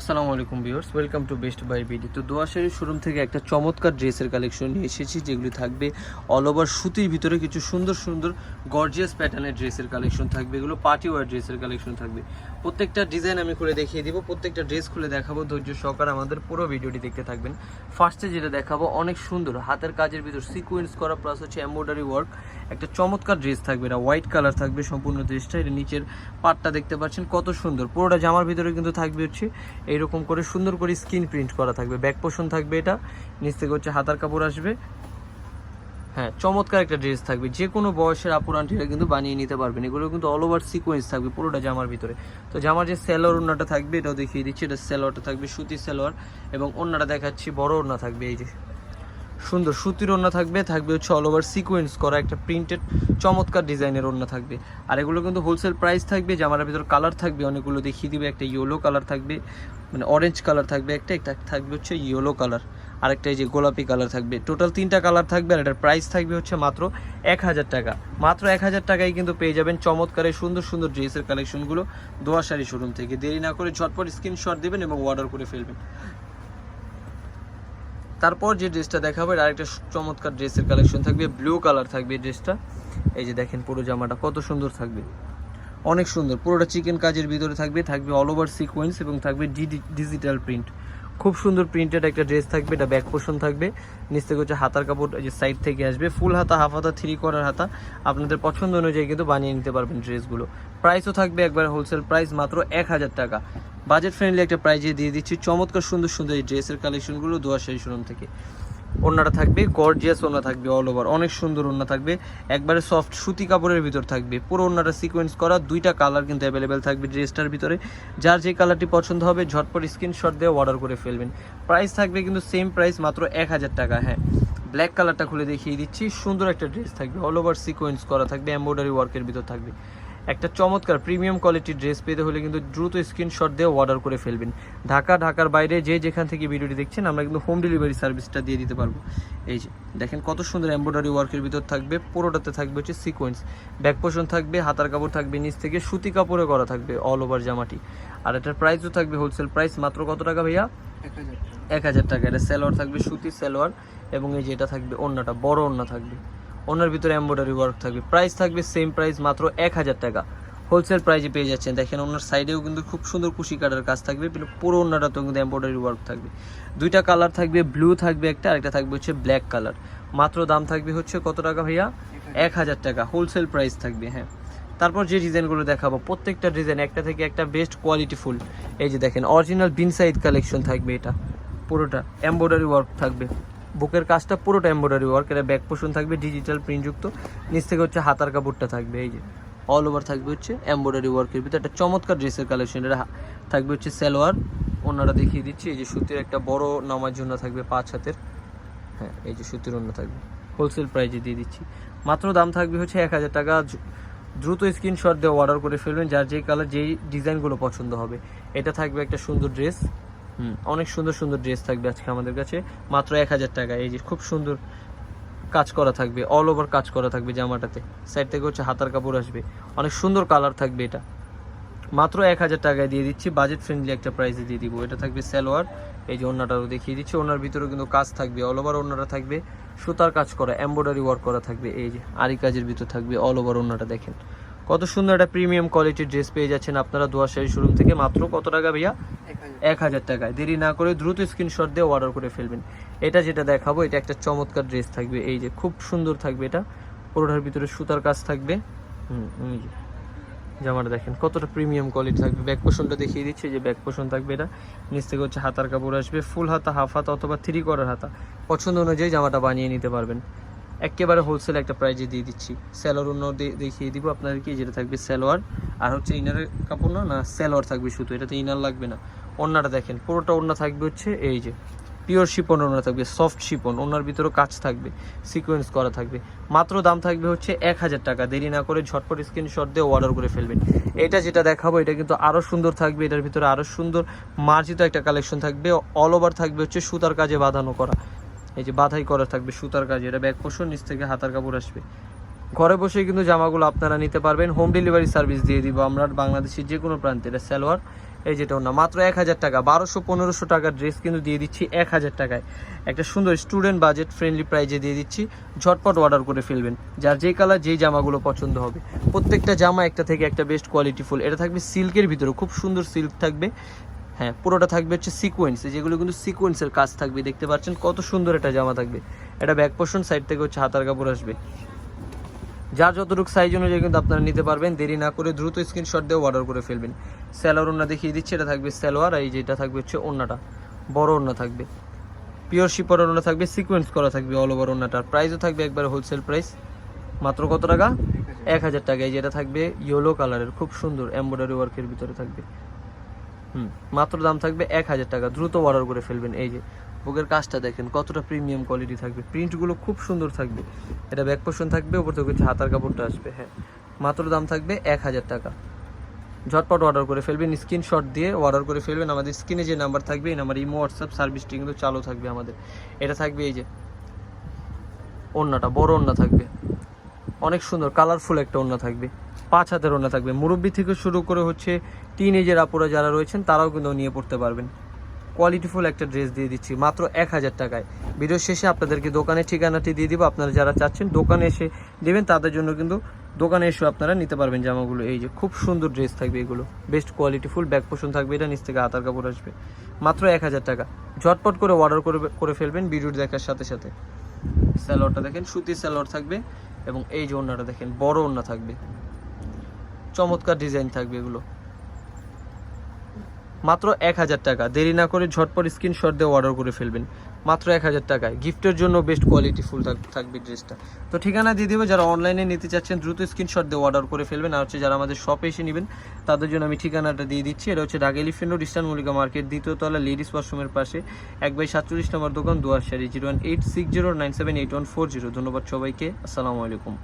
আসসালামু আলাইকুম viewers, welcome to Best Buy BD. তো দোয়াশারি শোরুম থেকে একটা চমৎকার ড্রেসের কালেকশন নিয়ে এসেছি, যেগুলি থাকবে অল ওভার সুতির ভিতরে কিছু সুন্দর সুন্দর গর্জিয়াস প্যাটার্নের ড্রেসের কালেকশন থাকবে, এগুলো পার্টি ওয়ার ড্রেসের কালেকশন থাকবে। প্রত্যেকটা ডিজাইন আমি খুলে দেখিয়ে দিব, প্রত্যেকটা ড্রেস খুলে দেখাবো, ধৈর্য সহকার আমাদের পুরো ভিডিওটি দেখতে থাকবেন। ফার্স্টে যেটা দেখাবো, অনেক সুন্দর, হাতের কাজের ভিতর সিকোয়েন্স করা প্লাস হচ্ছে এমব্রয়ডারি ওয়ার্ক একটা চমৎকার ড্রেস থাকবে, এটা হোয়াইট কালার থাকবে সম্পূর্ণ ড্রেসটা এটা নিচের পাটটা দেখতে পাচ্ছেন, কত সুন্দর। পুরোটা জামার ভিতরে কিন্তু থাকবে হচ্ছে, এইরকম করে সুন্দর করে স্কিন প্রিন্ট করা থাকবে ব্যাক পোষণ থাকবে এটা, নিচ থেকে হচ্ছে হাতার কাপড় আসবে। হ্যাঁ চমৎকার একটা ড্রেস থাকবে। যে কোনো বয়সের আপুর আন্টিরা কিন্তু বানিয়ে নিতে পারবেন। এগুলো কিন্তু অল ওভার সিকোয়েন্স থাকবে, পুরোটা জামার ভিতরে। তো জামার যে সেলোয়ার ওড়নাটা থাকবে, এটাও দেখিয়ে দিচ্ছি। এটা সেলোয়ারটা থাকবে, সুতি সেলোয়ার এবং ওড়নাটা দেখাচ্ছি, বড় ওড়না থাকবে, এই যে। সুন্দর, সুতির ওড়না থাকবে থাকবে হচ্ছে অল ওভার সিকোয়েন্স করা একটা প্রিন্টেড চমৎকার ডিজাইনের ওড়না থাকবে। আর এগুলো কিন্তু হোলসেল প্রাইস থাকবে, জামার ভিতর কালার থাকবে, অনেকগুলো দেখিয়ে দিবে, একটা ইয়েলো কালার থাকবে মানে অরেঞ্জ কালার থাকবে, একটা একটা থাকবে হচ্ছে ইয়েলো কালার আরেকটা এই যে গোলাপি কালার থাকবে। টোটাল তিনটা কালার থাকবে আর এটার প্রাইস থাকবে হচ্ছে মাত্র এক হাজার টাকা। মাত্র এক হাজার টাকায় কিন্তু পেয়ে যাবেন চমৎকারের সুন্দর সুন্দর ড্রেসের কালেকশনগুলো দোয়া শাড়ি শোরুম থেকে। দেরি না করে ঝটপট স্ক্রিনশট দেবেন এবং অর্ডার করে ফেলবেন। তারপর যে ড্রেসটা দেখাবো আরেকটা চমৎকার ড্রেসের কালেকশন থাকবে। ব্লু কালার থাকবে ড্রেসটা এই যে দেখেন পুরো জামাটা কত সুন্দর থাকবে। অনেক সুন্দর। পুরোটা চিকেন কাজের ভিতরে থাকবে। থাকবে অল ওভার সিকোয়েন্স এবং থাকবে ডিজিটাল প্রিন্ট খুব সুন্দর প্রিন্টেড একটা ড্রেস থাকবে, এটা ব্যাক পোষণ থাকবে। নিচ থেকে হচ্ছে হাতার কাপড় যে সাইড থেকে আসবে। ফুল হাতা হাফ হাতা থ্রি করার হাতা। আপনাদের পছন্দ অনুযায়ী কিন্তু বানিয়ে নিতে পারবেন ড্রেসগুলো প্রাইসও থাকবে একবার হোলসেল প্রাইস মাত্র এক হাজার টাকা। বাজেট ফ্রেন্ডলি একটা প্রাইজে দিয়ে দিচ্ছি। চমৎকার সুন্দর সুন্দর এই ড্রেসের কালেকশনগুলো দোয়া শাড়ি শোরুম থেকে। ওড়নাটা থাকবে গর্জিয়াস ওড়না থাকবে অল ওভার অনেক সুন্দর ওড়না থাকবে। একবারে সফট সুতি কাপড়ের ভিতর থাকবে। পুরো ওড়নাটা সিকোয়েন্স করা, দুইটা কালার কিন্তু অ্যাভেলেবেল থাকবে ড্রেসটার ভিতরে। যার যে কালারটি পছন্দ হবে, ঝটপট স্ক্রিনশট দিয়ে অর্ডার করে ফেলবেন। প্রাইস থাকবে কিন্তু সেম প্রাইস মাত্র এক হাজার টাকা হ্যাঁ। ব্ল্যাক কালারটা খুলে দেখিয়ে দিচ্ছি, সুন্দর একটা ড্রেস থাকবে অল ওভার সিকোয়েন্স করা থাকবে এমব্রয়ডারি ওয়ার্কের ভিতর থাকবে। একটা চমৎকার প্রিমিয়াম কোয়ালিটির ড্রেস পেতে হলে কিন্তু দ্রুত স্ক্রিনশট দিয়ে অর্ডার করে ফেলবেন। ঢাকা ঢাকার বাইরে যে যেখান থেকে ভিডিওটি দেখছেন আমরা কিন্তু হোম ডেলিভারি সার্ভিসটা দিয়ে দিতে পারব। এই যে দেখেন কত সুন্দর এমব্রয়ডারি ওয়ার্কের ভিতর থাকবে পুরোটাতে থাকবে হচ্ছে সিকোয়েন্স ব্যাক পোষণ থাকবে হাতার কাপড় থাকবে নিচ থেকে সুতি কাপড়ে করা থাকবে অল ওভার জামাটি। আর এটার প্রাইসও থাকবে হোলসেল প্রাইস মাত্র কত টাকা ভাইয়া? এক হাজার টাকা। এটা সেলোয়ার থাকবে সুতি সেলোয়ার এবং এই যে এটা থাকবে অন্যটা বড় অন্য থাকবে। অন্যের ভিতরে এমব্রয়ডারি ওয়ার্ক থাকবে। প্রাইস থাকবে সেম প্রাইস মাত্র এক হাজার টাকা। হোলসেল প্রাইজে পেয়ে যাচ্ছেন। দেখেন ওনার সাইডেও কিন্তু খুব সুন্দর কুশি কাটার কাজ থাকবে। পুরো ওনাটাতেও কিন্তু এমব্রয়ডারি ওয়ার্ক থাকবে। দুইটা কালার থাকবে ব্লু থাকবে একটা আরেকটা থাকবে হচ্ছে ব্ল্যাক কালার মাত্র দাম থাকবে হচ্ছে কত টাকা ভাইয়া? এক হাজার টাকা। হোলসেল প্রাইস থাকবে হ্যাঁ। তারপর যে ডিজাইনগুলো দেখাবো, প্রত্যেকটা ডিজাইন, একটা থেকে একটা বেস্ট কোয়ালিটি ফুল এই যে দেখেন অরিজিনাল বিন সাইড কালেকশন থাকবে এটা। পুরোটা এমব্রয়ডারি ওয়ার্ক থাকবে। বুকের কাজটা পুরোটা এমব্রয়ডারি ওয়ার্ক এটা ব্যাক পোষণ থাকবে ডিজিটাল প্রিন্টযুক্ত নিচ থেকে হচ্ছে হাতার কাপড়টা থাকবে, এই যে। অল ওভার থাকবে হচ্ছে এমব্রয়ডারি ওয়ার্কের ভিতরে। একটা চমৎকার ড্রেসের কালেকশন এটা থাকবে হচ্ছে সালোয়ার। ওনারা দেখিয়ে দিচ্ছি, এই যে সুতির একটা বড় নামার জন্য থাকবে পাঁচ হাতের। হ্যাঁ এই যে সুতির অন্য থাকবে। হোলসেল প্রাইজে দিয়ে দিচ্ছি। মাত্র দাম থাকবে হচ্ছে এক হাজার টাকা। দ্রুত স্ক্রিনশট দিয়ে অর্ডার করে ফেলবেন, যার যেই কালার যেই ডিজাইনগুলো পছন্দ হবে। এটা থাকবে একটা সুন্দর ড্রেস হুম, অনেক সুন্দর সুন্দর ড্রেস থাকবে আজকে আমাদের কাছে। মাত্র এক হাজার টাকা। এই যে খুব সুন্দর কাজ করা থাকবে অল ওভার কাজ করা থাকবে জামাটাতে। সাইড থেকে হচ্ছে হাতার কাপড় আসবে। অনেক সুন্দর কালার থাকবে এটা। মাত্র এক হাজার টাকায় দিয়ে দিচ্ছি। বাজেট ফ্রেন্ডলি একটা প্রাইসে দিয়ে দিব। এটা থাকবে সালোয়ার। এই যে ওনাটাও দেখিয়ে দিচ্ছি। ওনার ভিতরেও কিন্তু কাজ থাকবে। অল ওভার ওনাটা থাকবে। সুতার কাজ করা এমব্রয়ডারি ওয়ার্ক করা থাকবে। এই যে আরি কাজের ভিতর থাকবে। অল ওভার ওনাটা দেখেন। কত সুন্দর একটা প্রিমিয়াম কোয়ালিটির ড্রেস পেয়ে যাচ্ছেন আপনারা দোয়াশাহী শোরুম থেকে। মাত্র কত টাকা ভাইয়া? এক হাজার। টাকায়। দেরি না করে দ্রুত স্ক্রিনশট দিয়ে অর্ডার করে ফেলবেন। এটা যেটা দেখাবো এটা একটা চমৎকার ড্রেস থাকবে। এই যে খুব সুন্দর থাকবে এটা। পুরোটার ভিতরে সুতার কাজ থাকবে। হুম জামাটা দেখেন কতটা প্রিমিয়াম কোয়ালিটি থাকবে। ব্যাক পোষণটা দেখিয়ে দিচ্ছি যে ব্যাক পোষণ থাকবে এটা। নিচ থেকে হচ্ছে হাতার কাপড় আসবে ফুল হাতা হাফ হাতা অথবা থ্রি করার হাতা। পছন্দ অনুযায়ী জামাটা বানিয়ে নিতে পারবেন। একেবারে হোলসেল একটা প্রাইজে দিয়ে দিচ্ছি। স্যালোয়ার অন্য দেখিয়ে দিব আপনাদেরকে, যেটা থাকবে স্যালোয়ার আর হচ্ছে ইনারের কাপড় না না স্যালোয়ার থাকবে শুধু, এটাতে ইনার লাগবে না। ওড়নাটা দেখেন, পুরোটা ওড়না থাকবে হচ্ছে এই যে পিওর শিপন ওড়না থাকবে সফট শিপন ওনার ভিতরেও কাজ থাকবে সিকোয়েন্স করা থাকবে। মাত্র দাম থাকবে হচ্ছে এক হাজার টাকা। দেরি না করে ঝটপট স্ক্রিনশট দিয়ে অর্ডার করে ফেলবেন। এটা যেটা দেখাবো, এটা কিন্তু আরও সুন্দর থাকবে, এটার ভিতরে আরও সুন্দর মার্জিত একটা কালেকশন থাকবে। অল ওভার থাকবে হচ্ছে সুতার কাজে বাঁধানো করা। এই যে বাধাই করা থাকবে, সুতার কাজ, এটা ব্যাক পোষণ, নিচ থেকে হাতার কাপড় আসবে। ঘরে বসেই কিন্তু জামাগুলো আপনারা নিতে পারবেন। হোম ডেলিভারি সার্ভিস দিয়ে দিব আমরা বাংলাদেশের যে কোনো প্রান্তে। এটা সালোয়ার, এই যেটা ওনা মাত্র এক হাজার টাকা, বারোশো পনেরোশো টাকার ড্রেস কিন্তু দিয়ে দিচ্ছি এক হাজার টাকায়। একটা সুন্দর স্টুডেন্ট বাজেট ফ্রেন্ডলি প্রাইজে দিয়ে দিচ্ছি। ঝটপট অর্ডার করে ফেলবেন। যার যেই কালার যেই জামাগুলো পছন্দ হবে। প্রত্যেকটা জামা একটা থেকে একটা বেস্ট কোয়ালিটি ফুল। এটা থাকবে সিল্কের ভিতরে। খুব সুন্দর সিল্ক থাকবে। হ্যাঁ পুরোটা থাকবে হচ্ছে সিকোয়েন্স যেগুলো কিন্তু সিকোয়েন্সের কাজ থাকবে, দেখতে পাচ্ছেন কত সুন্দর একটা জামা থাকবে। এটা ব্যাক পোর্শন সাইড থেকে হচ্ছে হাতার কাপড় আসবে। যার যতটুকু সাইজ অনুযায়ী কিন্তু আপনারা নিতে পারবেন, দেরি না করে দ্রুত স্ক্রিনশট দিয়ে অর্ডার করে ফেলবেন। স্যালোয়ার ওন্না দেখিয়ে দিচ্ছি, এটা থাকবে স্যালোয়ার আর এই যেটা থাকবে হচ্ছে ওন্নাটা বড় ওন্না থাকবে। পিওর শিপর ওন্না থাকবে সিকোয়েন্স করা থাকবে অল ওভার ওন্নাটার প্রাইসও থাকবে একবার হোলসেল প্রাইস মাত্র কত টাকা? এক হাজার টাকা, এই যেটা থাকবে ইয়েলো কালারের খুব সুন্দর এমব্রয়ডারি ওয়ার্কের ভিতরে থাকবে। হুম, মাত্র দাম থাকবে এক হাজার টাকা। দ্রুত অর্ডার করে ফেলবেন। এই যে, বুকের কাজটা দেখেন, কতটা প্রিমিয়াম কোয়ালিটি থাকবে। প্রিন্টগুলো খুব সুন্দর থাকবে। এটা ব্যাক পোর্শন থাকবে, উপর থেকে হাতার কাপড়টা আসবে হ্যাঁ। মাত্র দাম থাকবে এক হাজার টাকা। ঝটপট অর্ডার করে ফেলবেন স্ক্রিনশট দিয়ে অর্ডার করে ফেলবেন। আমাদের স্ক্রিনে যে নাম্বার থাকবে, এই নাম্বার ইমো হোয়াটসঅ্যাপ সার্ভিসটি কিন্তু চালু থাকবে আমাদের। এটা থাকবে এই যে, ওড়নাটা, বড় ওড়না থাকবে। অনেক সুন্দর কালারফুল একটা ওড়না থাকবে। পাঁচ হাতের ওড়না থাকবে। মুরব্বি থেকে শুরু করে হচ্ছে টিন এজের আপুরা যারা রয়েছেন, তারাও কিন্তু নিয়ে পড়তে পারবেন। কোয়ালিটিফুল একটা ড্রেস দিয়ে দিচ্ছি, মাত্র এক হাজার টাকায়। ভিডিও শেষে আপনাদেরকে দোকানের ঠিকানাটি দিয়ে দিব। আপনারা যারা চাচ্ছেন দোকানে এসে দেবেন, তাদের জন্য কিন্তু দোকানে এসে আপনারা নিতে পারবেন জামাগুলো। এই যে খুব সুন্দর ড্রেস থাকবে এগুলো। বেস্ট কোয়ালিটিফুল ব্যাক পোষণ থাকবে এটা, নিচ থেকে হাতার কাপড় আসবে। মাত্র এক হাজার টাকা। ঝটপট করে অর্ডার করে করে ফেলবেন ভিডিও দেখার সাথে সাথে। স্যালোয়ারটা দেখেন, সুতির স্যালোয়ার থাকবে এবং এই যে ওড়নাটা দেখেন, বড় ওড়না থাকবে। চমৎকার ডিজাইন থাকবে এগুলো। মাত্র এক হাজার টাকা। দেরি না করে ঝটপট স্ক্রিনশট দিয়ে অর্ডার করে ফেলবেন। মাত্র এক হাজার টাকায়। গিফটের জন্য বেস্ট কোয়ালিটি ফুল থাকবে ড্রেসটা। তো ঠিকানা দিয়ে দেবো, যারা অনলাইনে নিতে চাচ্ছেন, দ্রুত স্ক্রিনশট দিয়ে অর্ডার করে ফেলবেন। আর হচ্ছে যারা আমাদের শপে এসে নেবেন, তাদের জন্য আমি ঠিকানাটা দিয়ে দিচ্ছি। এটা হচ্ছে Dhaka Elephant Road Eastern Mallika market দ্বিতীয় তলা লেডিস ওয়াশরুমের পাশে, এক বাই সাতচল্লিশ নম্বর দোকান, দুয়ার sari zero one eight six zero nine seven eight one four zero ধন্যবাদ সবাইকে। আসসালামু আলাইকুম।